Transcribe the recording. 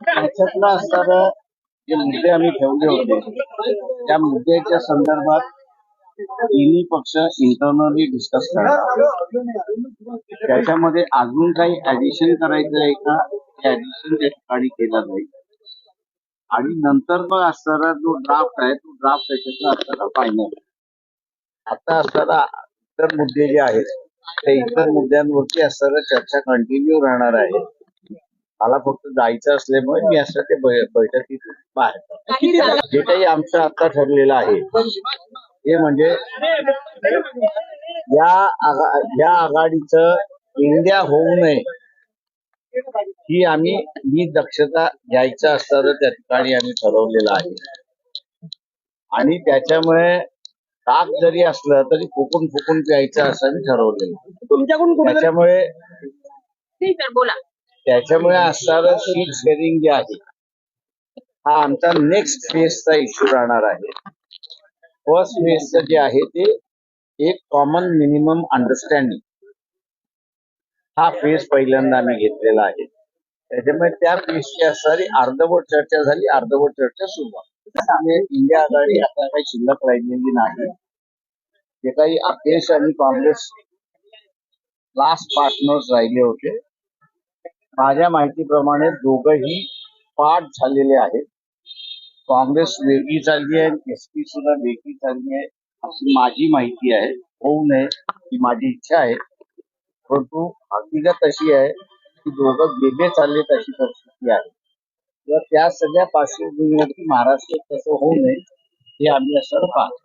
त्याच्यातला असणारं जे मुद्दे आम्ही ठेवले होते त्या मुद्द्याच्या संदर्भात तिन्ही पक्ष इंटरनली डिस्कस करणार त्याच्यामध्ये अजून काही ऍडिशन करायचं आहे का? ते ऍडिशन त्या ठिकाणी केलं जाईल. आणि नंतर मग असणारा जो ड्राफ्ट आहे तो ड्राफ्ट त्याच्यातला असणारा फायनल आता असणारा इतर मुद्दे जे आहेत त्या इतर मुद्द्यांवरती असणारा चर्चा कंटिन्यू राहणार आहे. मला फक्त जायचं असल्यामुळे मी असं ते बै- बैठकीतून बाहेर जे काही आमचं आता ठरलेलं आहे ते म्हणजे या आघा- या आघाडीचं इंडिया होऊ नये ही आम्ही ही दक्षता घ्यायचं असताना त्या ठिकाणी आम्ही ठरवलेलं आहे. आणि त्याच्यामुळे ताक जरी असलं तरी फुकून फुकून प्यायचं असं आम्ही ठरवलेलं त्याच्यामुळे बोला. त्याच्यामुळे असणारं सीट शेअरिंग जे आहे हा आमचा नेक्स्ट फेजचा इश्यू राहणार आहे. फर्स्ट फेजचं जे आहे ते एक कॉमन मिनिमम अंडरस्टँडिंग हा फेज पहिल्यांदा आम्ही घेतलेला आहे. त्याच्यामुळे त्या फेजची असणारी अर्धवट चर्चा झाली अर्धवट चर्चा सुरुवात इंडिया आघाडी आता काही शिल्लक राहिलेली नाही. जे काही अपेश आणि काँग्रेस लास्ट पार्टनर्स राहिले होते. माझ्या माहितीप्रमाणे दोघंही पाठ झालेले आहेत. काँग्रेस वेगळी चालली आहे एस पी सुद्धा वेगळी चालली आहे अशी माझी माहिती आहे. होऊ नये ही माझी इच्छा आहे. परंतु हकीकत अशी आहे की दोघं वेगळे चाललेत अशी परिस्थिती आहे. तर त्या सगळ्या पार्श्वभूमीवरती महाराष्ट्रात तसं होऊ नये हे आम्ही असं पाहतो.